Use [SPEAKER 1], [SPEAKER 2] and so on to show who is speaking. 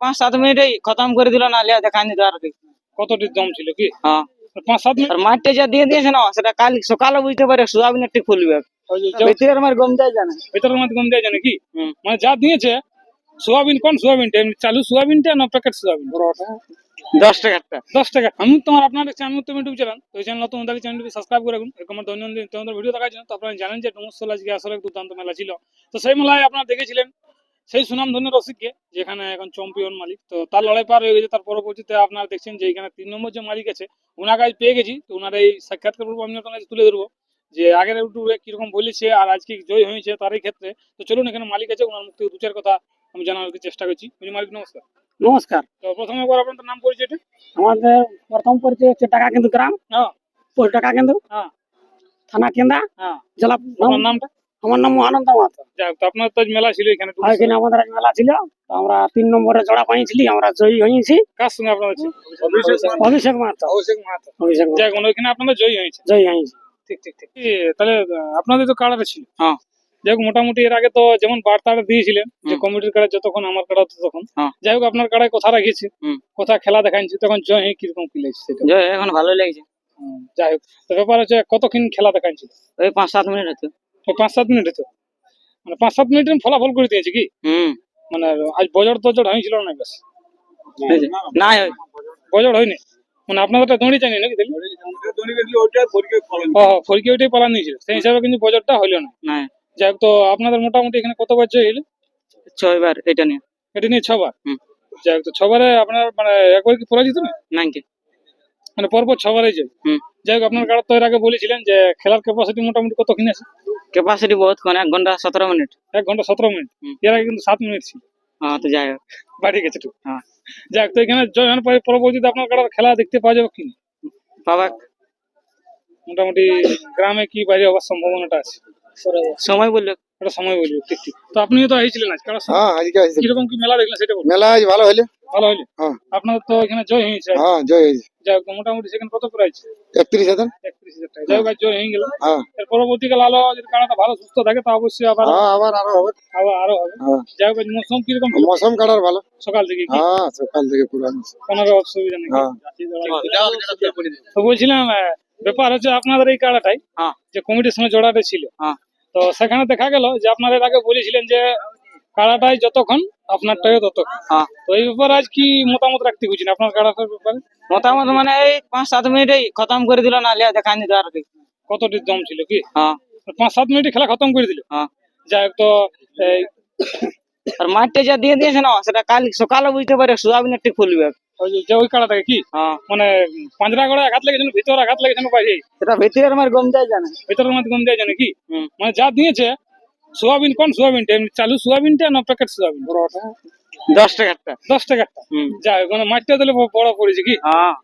[SPEAKER 1] পাঁচ সাত মিনিটেই খতম করে দিল না লিয়া দেখানি তো আর
[SPEAKER 2] কতটি দম ছিল কি?
[SPEAKER 1] হ্যাঁ।
[SPEAKER 2] পাঁচ সাত মিনিট?
[SPEAKER 1] আর মাঠে যা দিয়ে দিয়েছে না সেটা কাল সকালে বুঝতে পারে ঠিক ফুলবে। আমার গম যায় জানে।
[SPEAKER 2] ভেতরের মধ্যে গম দেয় জানে কি? মানে যা দিয়েছে সোয়াবিন কোন সোয়াবিনটা? চালু সোয়াবিনটা না প্যাকেট সোয়াবিন?
[SPEAKER 1] দশ টাকারটা
[SPEAKER 2] দশ টাকা আমি তোমার আপনার চ্যানেল ইউটিউব তো চ্যানেল নতুন তাহলে চ্যানেলটি সাবস্ক্রাইব করে রাখুন। এরকম দৈনন্দিন তোমাদের ভিডিও দেখার জন্য তো আপনারা জানেন যে ডোমস্থল আজকে আসলে দুর্দান্ত মেলা ছিল। তো সেই মেলায় আপনারা দেখেছিলেন সেই সুনাম ধন্য রসিককে যেখানে এখন চ্যাম্পিয়ন মালিক। তো তার লড়াই পার হয়ে গেছে তার পরবর্তীতে আপনারা দেখছেন যে এখানে তিন নম্বর যে মালিক আছে ওনার আজ পেয়ে গেছি। তো ওনার এই সাক্ষাৎকার পর্ব আমি আপনার কাছে তুলে ধরবো যে আগের ইউটিউবে কীরকম বলেছে আর আজকে জয় হয়েছে তারই ক্ষেত্রে। তো চলুন এখানে মালিক আছে ওনার মুখ থেকে দু চার কথা আমি জানার চেষ্টা করছি। মালিক নমস্কার।
[SPEAKER 3] নমস্কার।
[SPEAKER 2] তো প্রথমে একবার আপনার নাম পরিচয়টা?
[SPEAKER 3] আমাদের প্রথম পরিচয় হচ্ছে টাকা কিন্তু গ্রাম।
[SPEAKER 2] হ্যাঁ।
[SPEAKER 3] টাকা কিন্তু
[SPEAKER 2] হ্যাঁ।
[SPEAKER 3] থানা কেন্দা।
[SPEAKER 2] হ্যাঁ।
[SPEAKER 3] জেলা
[SPEAKER 2] নামটা?
[SPEAKER 3] আমার নাম আনন্দ মাহাতো।
[SPEAKER 2] যাক তো আপনার তো মেলা ছিল এখানে
[SPEAKER 3] এখানে আমাদের এক মেলা ছিল আমরা তিন নম্বরে জোড়া পাইছিলি আমরা জয়ী হয়েছি
[SPEAKER 2] কার সঙ্গে আপনার
[SPEAKER 3] অভিষেক মাহাতো।
[SPEAKER 2] অভিষেক মাহাতো।
[SPEAKER 3] অভিষেক
[SPEAKER 2] যাক ওখানে আপনাদের জয়ী হয়েছে।
[SPEAKER 3] জয়ী হয়েছি।
[SPEAKER 2] ঠিক ঠিক ঠিক। তাহলে আপনাদের তো কার্ডারে ছিল।
[SPEAKER 1] হ্যাঁ।
[SPEAKER 2] যাই হোক মোটামুটি এর আগে তো যেমন বার্তাটা দিয়েছিলেন যে কমিটির কার্ডে যতক্ষণ আমার কার্ড ততক্ষণ।
[SPEAKER 1] হ্যাঁ।
[SPEAKER 2] যাই হোক আপনার কার্ডে কথা রাখিয়েছি। কথা খেলা দেখাচ্ছি তখন জয় হয়ে কীরকম কি লাগছে সেটা।
[SPEAKER 1] জয় এখন ভালো লাগছে।
[SPEAKER 2] যাই হোক ব্যাপার হচ্ছে কতক্ষণ খেলা দেখাচ্ছি
[SPEAKER 1] ওই পাঁচ সাত মিনিট হতো
[SPEAKER 2] পাঁচ সাত মিনিট হতো মানে পাঁচ সাত মিনিটের ফলাফল করে দিয়েছে কি?
[SPEAKER 1] হুম।
[SPEAKER 2] মানে আজ বজর তজর হয়েছিল না বেশ
[SPEAKER 1] না
[SPEAKER 2] বজর হয়নি। মানে আপনাদেরটা দড়ি জানি নাকি দেখি ও ফরিকে ওইটাই পালা নিয়েছিল। সেই হিসাবে কিন্তু বজরটা হইল না। যাই হোক তো আপনাদের মোটামুটি এখানে কত বার জয় হইল?
[SPEAKER 1] ছয়বার এটা নিয়ে।
[SPEAKER 2] এটা নিয়ে ছবার?
[SPEAKER 1] হুম।
[SPEAKER 2] যাই হোক তো ছবারে আপনার মানে একবার কি পরাজিত না?
[SPEAKER 1] নাইনটি
[SPEAKER 2] মানে পরপর ছবারে
[SPEAKER 1] হুম।
[SPEAKER 2] যাই হোক আপনার কার্ড তো এর আগে বলেছিলেন যে খেলার ক্যাপাসিটি মোটামুটি কতক্ষণ আছে?
[SPEAKER 1] ক্যাপাসিটি বহুত কোন এক ঘণ্টা সতেরো মিনিট।
[SPEAKER 2] এক ঘণ্টা সতেরো মিনিট? এর আগে কিন্তু সাত মিনিট ছিল।
[SPEAKER 1] হ্যাঁ তো যাই হোক।
[SPEAKER 2] বাড়ি গেছে একটু
[SPEAKER 1] হ্যাঁ।
[SPEAKER 2] যাই হোক তো এখানে জয় হওয়ার পরে পরবর্তীতে আপনার কার্ড খেলা দেখতে পাওয়া যাবে কি না?
[SPEAKER 1] বাবা
[SPEAKER 2] মোটামুটি গ্রামে কি বাইরে হওয়ার সম্ভাবনাটা আছে?
[SPEAKER 1] সময় বলল।
[SPEAKER 2] এটা সময় বলবে ঠিক ঠিক। তো আপনিও তো আইছিলেন আজ কারণ
[SPEAKER 4] হ্যাঁ আজকে আসছে
[SPEAKER 2] কীরকম কি মেলা দেখলেন সেটা বলুন।
[SPEAKER 4] মেলা আজ ভালো হইলে।
[SPEAKER 2] ভালো হইলে?
[SPEAKER 4] হ্যাঁ।
[SPEAKER 2] আপনার তো এখানে জয় হয়েছে।
[SPEAKER 4] হ্যাঁ জয় হয়েছে।
[SPEAKER 2] যাই হোক মোটামুটি সেখানে কত প্রাইস
[SPEAKER 4] একত্রিশ হাজার।
[SPEAKER 2] একত্রিশ হাজার টাকা। যাই হোক আজ হয়ে গেল।
[SPEAKER 4] হ্যাঁ।
[SPEAKER 2] এর পরবর্তীকালে আলো যদি কাড়াটা ভালো সুস্থ থাকে তো অবশ্যই আবার
[SPEAKER 4] হ্যাঁ আবার আরও হবে।
[SPEAKER 2] আবার আরও হবে।
[SPEAKER 4] হ্যাঁ।
[SPEAKER 2] যাই হোক মৌসুম কীরকম?
[SPEAKER 4] মৌসুম কাটার ভালো।
[SPEAKER 2] সকাল থেকে
[SPEAKER 4] হ্যাঁ সকাল থেকে পুরো
[SPEAKER 2] কোনো অসুবিধা নেই।
[SPEAKER 4] হ্যাঁ।
[SPEAKER 2] তো বলছিলাম আহ, ব্যাপার হচ্ছে আপনাদের এই কাড়াটাই
[SPEAKER 1] হ্যাঁ।
[SPEAKER 2] যে কমিটির সঙ্গে জোড়াটা ছিল।
[SPEAKER 1] হ্যাঁ।
[SPEAKER 2] তো সেখানে দেখা গেল যে আপনারা এর আগে বলেছিলেন যে কাড়াটাই যতক্ষণ আপনারটাই ততক্ষণ
[SPEAKER 1] হ্যাঁ।
[SPEAKER 2] তো এই ব্যাপারে আজ কি মতামত রাখতে খুঁজছেন আপনার কাড়াটার ব্যাপারে?
[SPEAKER 1] মতামত মানে এই পাঁচ সাত মিনিটেই খতম করে দিল না লিয়া দেখানি তো আর কি
[SPEAKER 2] কতটি দম ছিল কি?
[SPEAKER 1] হ্যাঁ।
[SPEAKER 2] পাঁচ সাত মিনিটে খেলা খতম করে দিল?
[SPEAKER 1] হ্যাঁ।
[SPEAKER 2] যাই হোক তো এই
[SPEAKER 1] আর মাঠে যা দিয়ে দিয়েছে না সেটা কাল সকালে বুঝতে পারে সোয়াবিনের ঠিক ফুলবে
[SPEAKER 2] ওই যে- ওই কাড়াটাকে কি?
[SPEAKER 1] হ্যাঁ।
[SPEAKER 2] মানে পাঁচরা গড়ে আঘাত লেগেছে ভিতরে আঘাত লেগেছে বাইরে?
[SPEAKER 1] সেটা ভিতরে আমার গম যায় জানে।
[SPEAKER 2] ভিতরের মধ্যে গম দেয় জানে কি? মানে যা দিয়েছে সোয়াবিন কোন সোয়াবিনটা এমনি চালু সোয়াবিনটা না প্যাকেট সোয়াবিন?
[SPEAKER 1] দশ টাকারটা
[SPEAKER 2] দশ টাকারটা হোক, মানে মাঠটা দিলে বড় পড়েছে কি?
[SPEAKER 1] হ্যাঁ।